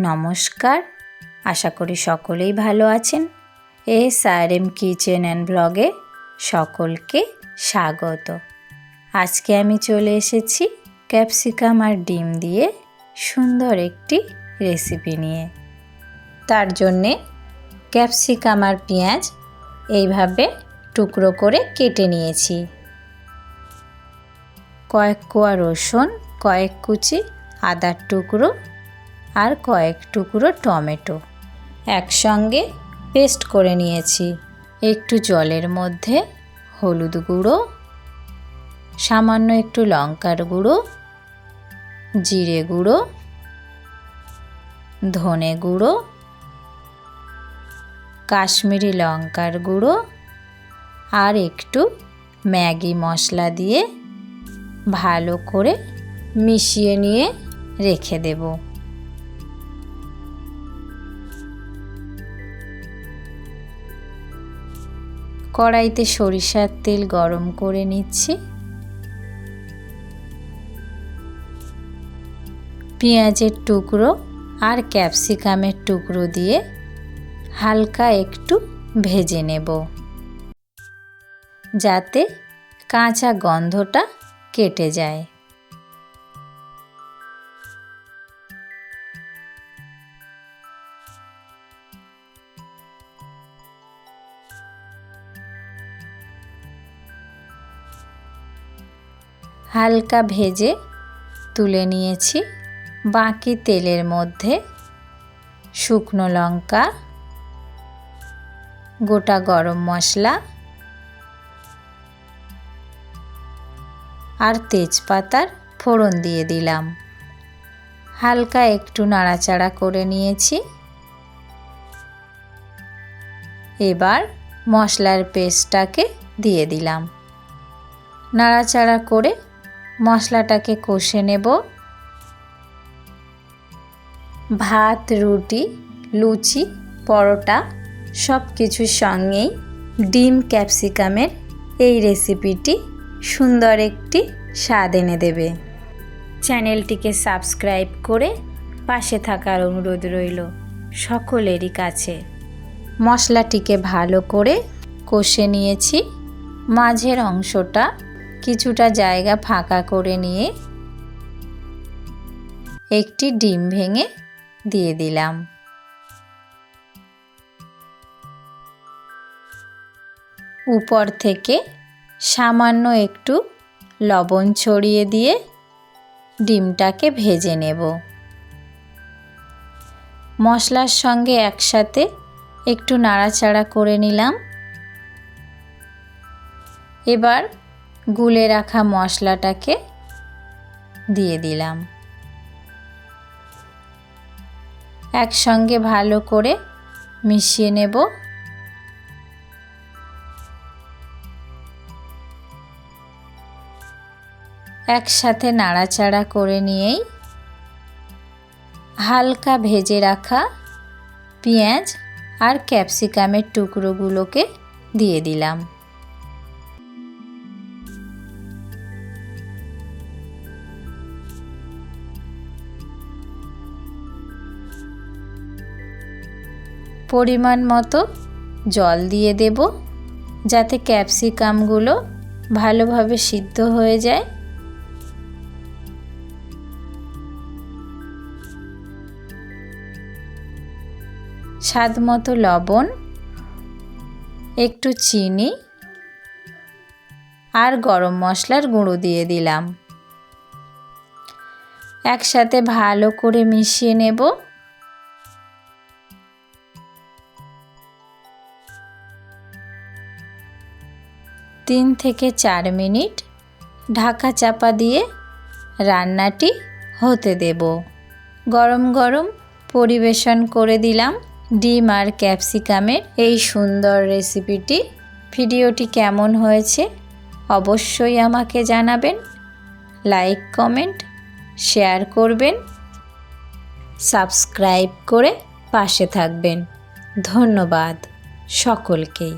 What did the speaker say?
নমস্কার। আশা করি সকলেই ভালো আছেন। আর এম কিচেন অ্যান্ড ব্লগে সকলকে স্বাগত। আজকে আমি চলে এসেছি ক্যাপসিকাম আর ডিম দিয়ে সুন্দর একটি রেসিপি নিয়ে। তার জন্যে ক্যাপসিকাম আর পেঁয়াজ এইভাবে টুকরো করে কেটে নিয়েছি। কয়েক কোয়া রসুন, কয়েক কুচি আদার টুকরো আর কয়েক টুকরো টমেটো। একসঙ্গে পেস্ট করে নিয়েছি। একটু জলের মধ্যে হলুদ গুঁড়ো, সামান্য একটু লঙ্কার গুঁড়ো, জিরে গুঁড়ো, ধনে গুঁড়ো, কাশ্মীরি লঙ্কার গুঁড়ো আর একটু ম্যাগি মশলা দিয়ে ভালো করে মিশিয়ে নিয়ে রেখে দেব। কড়াইতে সরিষার তেল গরম করে নিচ্ছি। পেঁয়াজের টুকরো আর ক্যাপসিকামের টুকরো দিয়ে হালকা একটু ভেজে নেব। যাতে কাঁচা গন্ধটা কেটে যায়। হালকা ভেজে তুলে নিয়েছি। বাকি তেলের মধ্যে শুকনো লঙ্কা, গোটা গরম মশলা আর তেজপাতার ফোড়ন দিয়ে দিলাম। হালকা একটু নাড়াচাড়া করে নিয়েছি। এবার মশলার পেস্টটাকে দিয়ে দিলাম। নাড়াচাড়া করে মশলাটাকে কষে নেব। ভাত, রুটি, লুচি, পরোটা সব কিছুর সঙ্গেই ডিম ক্যাপসিকামের এই রেসিপিটি সুন্দর একটি স্বাদ এনে দেবে। চ্যানেলটিকে সাবস্ক্রাইব করে পাশে থাকার অনুরোধ রইল সকলেরই কাছে। মশলাটিকে ভালো করে কষে নিয়েছি। মাঝের অংশটা কিছুটা জায়গা ফাঁকা করে নিয়ে একটি ডিম ভেঙে দিয়ে দিলাম। উপর থেকে সামান্য একটু লবণ ছড়িয়ে দিয়ে ডিমটাকে ভেজে নেব। মশলার সঙ্গে একসাথে একটু নাড়াচাড়া করে নিলাম। এবার গুলে রাখা মশলাটাকে দিয়ে দিলাম। একসঙ্গে ভালো করে মিশিয়ে নেব। একসাথে নাড়াচাড়া করে নিয়েই হালকা ভেজে রাখা পেঁয়াজ আর ক্যাপসিকামের টুকরোগুলোকে দিয়ে দিলাম। পরিমাণ মতো জল দিয়ে দেব যাতে ক্যাপসিকামগুলো ভালোভাবে সিদ্ধ হয়ে যায়। স্বাদ মতো লবণ, একটু চিনি আর গরম মশলার গুঁড়ো দিয়ে দিলাম। একসাথে ভালো করে মিশিয়ে নেব। তিন থেকে চার মিনিট ঢাকা চাপা দিয়ে রান্নাটি হতে দেব। গরম গরম পরিবেশন করে দিলাম ডিম আর ক্যাপসিকামের এই সুন্দর রেসিপিটি। ভিডিওটি কেমন হয়েছে অবশ্যই আমাকে জানাবেন। লাইক, কমেন্ট, শেয়ার করবেন। সাবস্ক্রাইব করে পাশে থাকবেন। ধন্যবাদ সকলকেই।